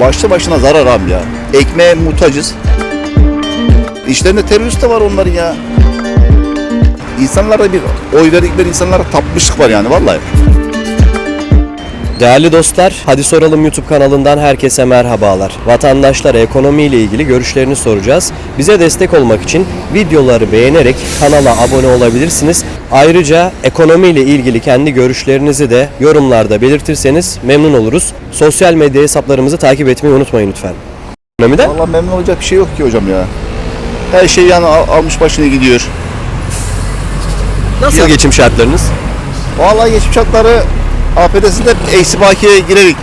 başlı başına zarar abi ya. Ekmeğe muhtacız. İşlerinde terörist de var onların ya. İnsanlara bir oy verdikleri insanlara tapmışlık var yani vallahi. Değerli dostlar, Hadi Soralım YouTube kanalından herkese merhabalar. Vatandaşlara ekonomiyle ilgili görüşlerini soracağız. Bize destek olmak için videoları beğenerek kanala abone olabilirsiniz. Ayrıca ekonomiyle ilgili kendi görüşlerinizi de yorumlarda belirtirseniz memnun oluruz. Sosyal medya hesaplarımızı takip etmeyi unutmayın lütfen. Ekonomide Vallahi memnun olacak bir şey yok ki hocam ya. Her şey yani al- almış başını gidiyor. nasıl Ya- geçim şartlarınız? Vallahi geçmiş şartları APD'sinde eksi bakiye girerek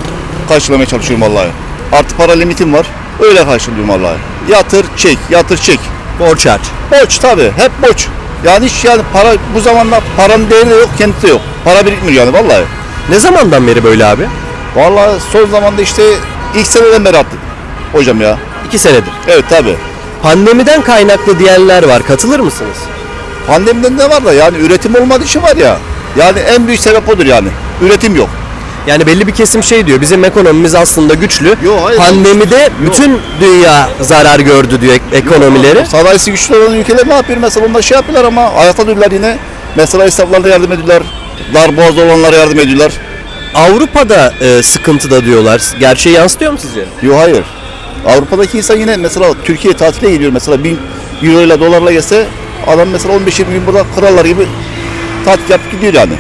karşılamaya çalışıyorum vallahi. Artı para limitim var. Öyle karşılıyorum vallahi. Yatır çek, yatır çek. Borç harç. Borç tabi, hep borç. Yani hiç yani para bu zamanda paranın değeri de yok, kendisi de yok. Para birikmiyor yani vallahi. Ne zamandan beri böyle abi? Vallahi son zamanda işte ilk seneden beri artık hocam ya. İki senedir. Evet tabi. Pandemiden kaynaklı diyenler var. Katılır mısınız? Pandemiden de var da yani üretim olmadığı için var ya. Yani en büyük sebep odur yani. Üretim yok. Yani belli bir kesim şey diyor. Bizim ekonomimiz aslında güçlü. Yo, hayır. Pandemide bütün dünya zarar gördü diyor ek- ekonomileri. Sanayisi güçlü olan ülkeler ne yapıyor mesela onlar şey yapıyorlar ama ayakta dururlar yine. Mesela esnaflarına yardım ediyorlar. Dar boğaz olanlara yardım ediyorlar. Avrupa'da e, sıkıntıda diyorlar. Gerçeği yansıtıyor mu sizce? Yok hayır. Avrupa'daki insan yine mesela Türkiye tatile gidiyor mesela 1000 euro ile dolarla gelse adam mesela 15-20 gün burada krallar gibi tatil yapıp gidiyor yani.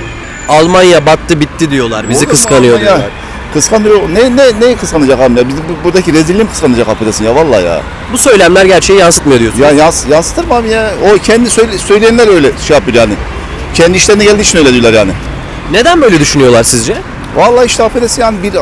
Almanya battı bitti diyorlar. Bizi Olur mu kıskanıyor Almanya? diyorlar. Kıskanıyor. Ne ne ne kıskanacak abi ya? Bu- buradaki rezilliği mi kıskanacak affedersin ya vallahi ya. Bu söylemler gerçeği yansıtmıyor diyorsun. Ya yans, yansıtır mı abi ya? O kendi söyle, söyleyenler öyle şey yapıyor yani. Kendi işlerine geldiği için öyle diyorlar yani. Neden böyle düşünüyorlar sizce? Vallahi işte affedersin yani bir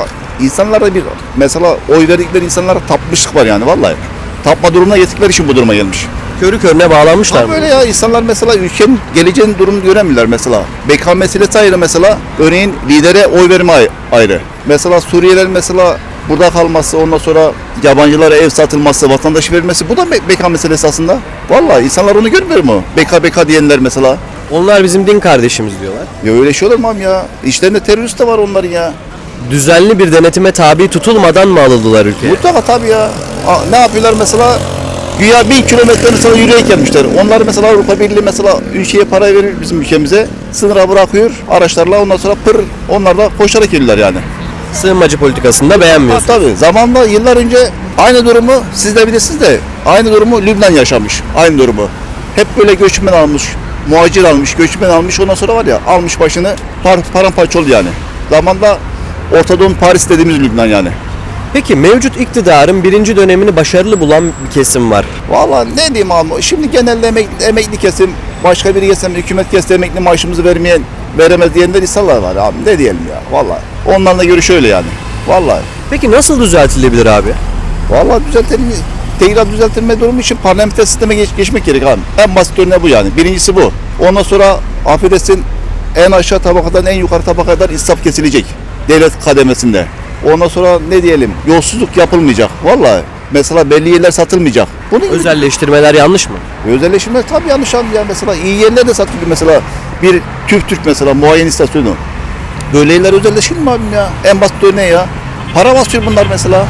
insanlarda bir mesela oy verdikleri insanlara tapmışlık var yani vallahi. Tapma durumuna getirdikleri için bu duruma gelmiş. Körü körüne bağlanmışlar mı? böyle ya insanlar mesela ülkenin geleceğin durumunu göremiyorlar mesela. Beka meselesi ayrı mesela. Örneğin lidere oy verme ay- ayrı. Mesela Suriyeliler mesela burada kalması, ondan sonra yabancılara ev satılması, vatandaşı verilmesi bu da beka meselesi aslında. Vallahi insanlar onu görmüyor mu? Beka beka diyenler mesela. Onlar bizim din kardeşimiz diyorlar. Ya öyle şey olur mu abi ya? İşlerinde terörist de var onların ya. Düzenli bir denetime tabi tutulmadan mı alındılar ülkeye? Mutlaka tabii ya. Ne yapıyorlar mesela? Güya bin kilometre mesela yürüyerek gelmişler. Onlar mesela Avrupa Birliği mesela ülkeye para verir bizim ülkemize. Sınıra bırakıyor araçlarla ondan sonra pır onlar da koşarak geliyorlar yani. Sığınmacı politikasını da Ha, beğenmiyorsun. tabii zamanla yıllar önce aynı durumu siz de bilirsiniz de aynı durumu Lübnan yaşamış. Aynı durumu. Hep böyle göçmen almış, muhacir almış, göçmen almış ondan sonra var ya almış başını par paramparça oldu yani. Zamanda Orta Paris dediğimiz Lübnan yani. Peki mevcut iktidarın birinci dönemini başarılı bulan bir kesim var. Valla ne diyeyim abi şimdi genelde emekli, emekli kesim başka biri gelse hükümet gelse emekli maaşımızı vermeyen veremez diyenler insanlar var abi ne diyelim ya valla. Onlarla görüş öyle yani. Valla. Peki nasıl düzeltilebilir abi? Valla düzeltilme, tekrar düzeltilme durumu için parlamenter sisteme geç, geçmek gerek abi. En basit örneği bu yani. Birincisi bu. Ondan sonra affedersin en aşağı tabakadan en yukarı tabaka kadar israf kesilecek. Devlet kademesinde. Ondan sonra ne diyelim yolsuzluk yapılmayacak. Valla mesela belli yerler satılmayacak. Gibi Özelleştirmeler yanlış mı? Özelleşme tabii yanlış ya mesela iyi yerler de satılıyor mesela bir TÜV Türk mesela muayene istasyonu. Böyle yerler özelleşir mi abim ya? En basit örneği ya. Para basıyor bunlar mesela.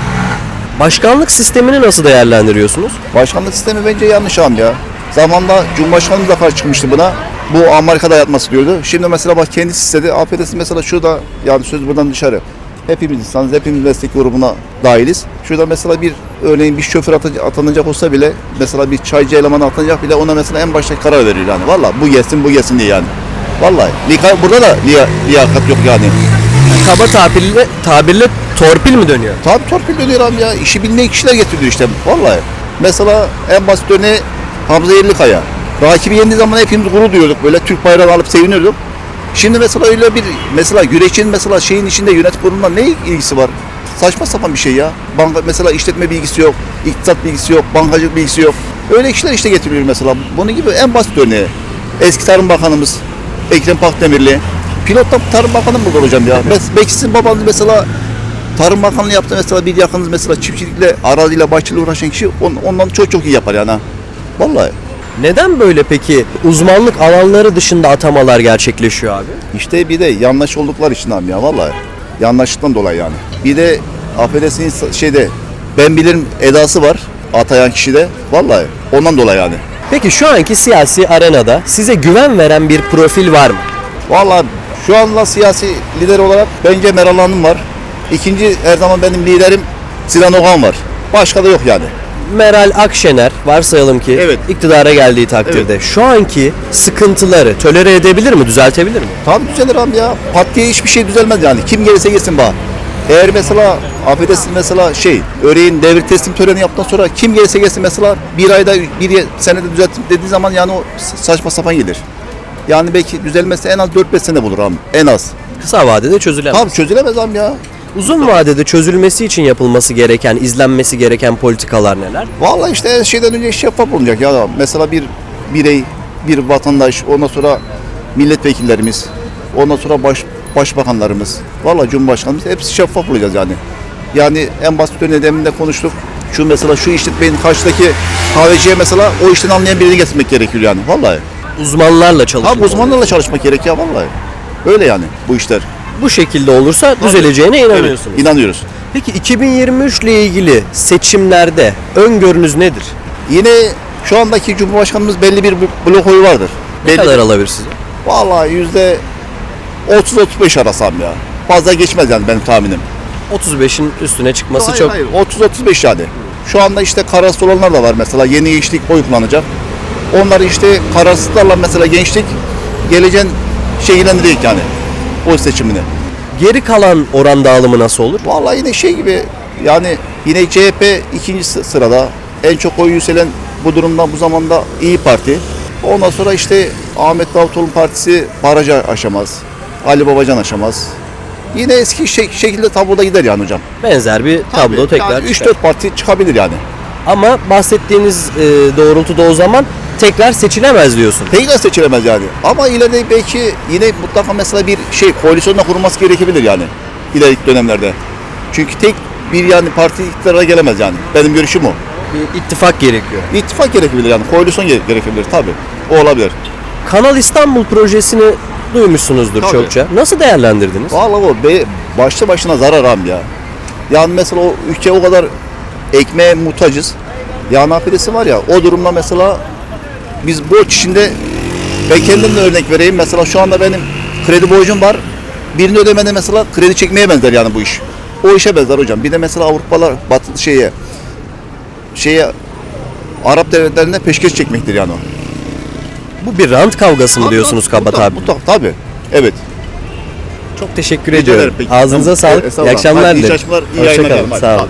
Başkanlık sistemini nasıl değerlendiriyorsunuz? Başkanlık sistemi bence yanlış abi ya. Zamanla Cumhurbaşkanımız da karşı çıkmıştı buna. Bu Amerika'da yapması diyordu. Şimdi mesela bak kendisi istedi. APD'si mesela şurada yani söz buradan dışarı. Hepimiz insanız, hepimiz meslek grubuna dahiliz. Şurada mesela bir örneğin bir şoför atanacak olsa bile mesela bir çaycı elemanı atanacak bile ona mesela en başta karar veriyor yani. Valla bu gelsin bu gelsin diye yani. Vallahi lika- burada da liya, liyakat yok yani. Kaba tabirle, tabirle torpil mi dönüyor? Tabii torpil dönüyor abi ya. İşi bilmeyen kişiler getiriyor işte. Vallahi. Mesela en basit örneği Hamza Yerlikaya. Rakibi yendiği zaman hepimiz gurur duyuyorduk. Böyle Türk bayrağını alıp seviniyorduk. Şimdi mesela öyle bir mesela güreşin mesela şeyin içinde yönetim kurulunda ne ilgisi var? Saçma sapan bir şey ya. Banka mesela işletme bilgisi yok, iktisat bilgisi yok, bankacılık bilgisi yok. Öyle kişiler işte getiriliyor mesela. Bunun gibi en basit örneği. Eski Tarım Bakanımız Ekrem Pakdemirli. Pilot da Tarım Bakanı mı burada hocam ya? Belki sizin babanız mesela Tarım Bakanlığı yaptı mesela bir yakınız mesela çiftçilikle, araziyle, bahçeyle uğraşan kişi on- ondan çok çok iyi yapar yani. Vallahi. Neden böyle peki uzmanlık alanları dışında atamalar gerçekleşiyor abi? İşte bir de yanlış oldukları için abi ya vallahi. Yanlışlıktan dolayı yani. Bir de affedersiniz şeyde ben bilirim edası var atayan kişide. Vallahi ondan dolayı yani. Peki şu anki siyasi arenada size güven veren bir profil var mı? Vallahi şu anda siyasi lider olarak bence Meral Hanım var. İkinci her zaman benim liderim Sinan Oğan var. Başka da yok yani. Meral Akşener varsayalım ki Evet. iktidara geldiği takdirde şu anki sıkıntıları tolere edebilir mi, düzeltebilir mi? Tam düzelir abi ya. Pat diye hiçbir şey düzelmez yani. Kim gelirse gelsin bana. Eğer mesela affedersin mesela şey öreğin devir teslim töreni yaptıktan sonra kim gelirse gelsin mesela bir ayda bir senede düzelttim dediği zaman yani o saçma sapan gelir. Yani belki düzelmesi en az 4-5 sene bulur abi. En az. Kısa vadede çözülemez. Tabii çözülemez abi ya. Uzun vadede çözülmesi için yapılması gereken, izlenmesi gereken politikalar neler? Vallahi işte her şeyden önce şeffaf olacak ya. Mesela bir birey, bir vatandaş, ondan sonra milletvekillerimiz, ondan sonra baş, başbakanlarımız, vallahi cumhurbaşkanımız hepsi şeffaf olacağız yani. Yani en basit örneği demin de konuştuk. Şu mesela şu işletmenin karşıdaki kahveciye mesela o işten anlayan birini getirmek gerekiyor yani. Vallahi. Uzmanlarla çalışmak. Tabii uzmanlarla çalışmak gerekiyor vallahi. Öyle yani bu işler. Bu şekilde olursa düzeleceğine inanıyorsunuz. Evet, inanıyoruz. Peki 2023 ile ilgili seçimlerde öngörünüz nedir? Yine şu andaki Cumhurbaşkanımız belli bir blok oyu vardır. Ne Belli. kadar alabilir size? Vallahi yüzde 30-35 arasam ya. Fazla geçmez yani benim tahminim. 35'in üstüne çıkması Hayır, çok hayır. 30-35 yani. Şu anda işte kararsız olanlar da var mesela. Yeni gençlik oy kullanacak. Onlar işte kararsızlarla mesela gençlik geleceğin şekillendirecek yani. Oy seçimini. Geri kalan oran dağılımı nasıl olur? Vallahi yine şey gibi yani yine CHP ikinci sı- sırada. En çok oy yükselen bu durumda bu zamanda İyi Parti. Ondan sonra işte Ahmet Davutoğlu'nun partisi barajı aşamaz. Ali Babacan aşamaz. Yine eski şek- şekilde tabloda gider yani hocam. Benzer bir tablo Tabii, tekrar yani çıkar. 3-4 parti çıkabilir yani. Ama bahsettiğiniz e, doğrultuda o zaman tekrar seçilemez diyorsun. Tekrar seçilemez yani. Ama ileride belki yine mutlaka mesela bir şey koalisyonla kurulması gerekebilir yani. İleriki dönemlerde. Çünkü tek bir yani parti iktidara gelemez yani. Benim görüşüm o. Bir ittifak gerekiyor. İttifak gerekebilir yani. Koalisyon gere- gerekebilir tabii. O olabilir. Kanal İstanbul projesini duymuşsunuzdur Tabii. çokça. Nasıl değerlendirdiniz? Vallahi o be, başlı başına zarar am ya. Yani mesela o ülke o kadar ekmeğe muhtacız. Yani affedesi var ya o durumda mesela biz borç içinde ben kendimden örnek vereyim. Mesela şu anda benim kredi borcum var. Birini ödemede mesela kredi çekmeye benzer yani bu iş. O işe benzer hocam. Bir de mesela Avrupalar batı şeye şeye Arap devletlerinde peşkeş çekmektir yani o. Bu bir rant kavgası mı diyorsunuz Kabat Mutlaka- abi? mutlaka, Tabii. Evet. Çok teşekkür Rica ediyorum. ederim, peki. Ağzınıza Tamam. sağlık. Estağfurullah. İyi akşamlar iyi dilerim. çalışmalar, iyi yayınlar kalın. dilerim. Hadi, Sağ olun.